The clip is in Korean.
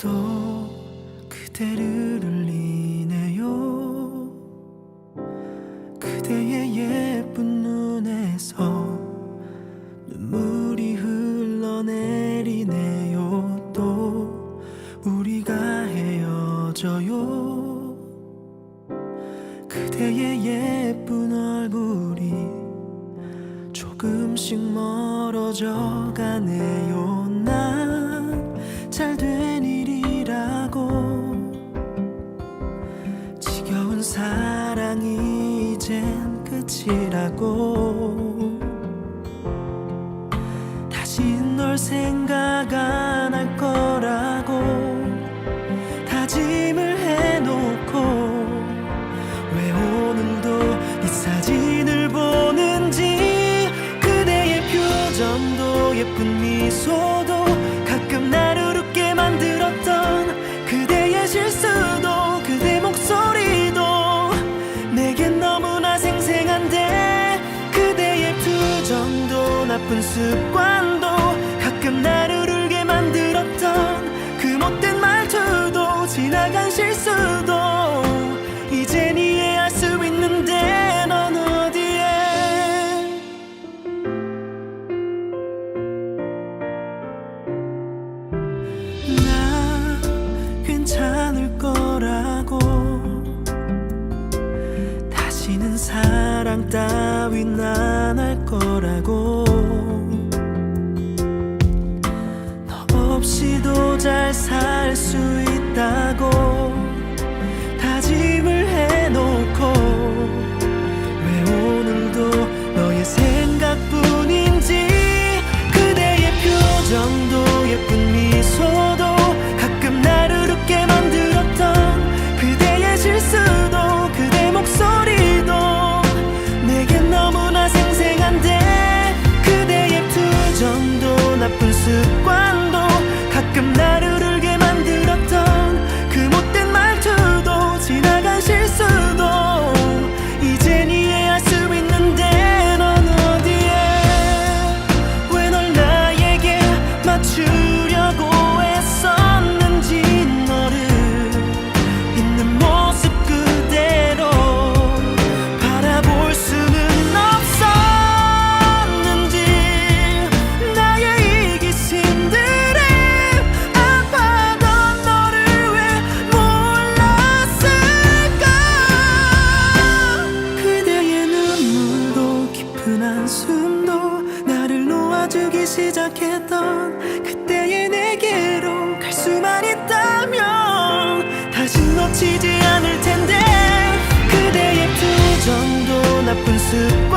또 그대를 울리네요. 그대의 예쁜 눈에서 눈물이 흘러내리네요. 또 우리가 헤어져요. 그대의 예쁜 얼굴이 조금씩 멀어져 가네요. 나 끝이라고 다시 널 생각 나쁜 습관도 가끔 나를 울게 만들었던 그 못된 말투도 지나간 실수도 이젠 이해할 수 있는데 넌 어디에? 나 괜찮을 거라고 다시는 사랑 따윈 안할 거라고 없이도 잘 살 수 있다고 다짐을 해놓고 왜 오늘도 너의 생각뿐인지 그대의 표정도 예쁜 미소도 가끔 나를 웃게 만들었던 그대의 실수도 그대 목소리도 내겐 너무나 생생한데 그대의 투정도 나쁜 놓아주기 시작했던 그때의 내게로 갈 수만 있다면 다시 놓치지 않을 텐데 그대의 투정도 나쁜 습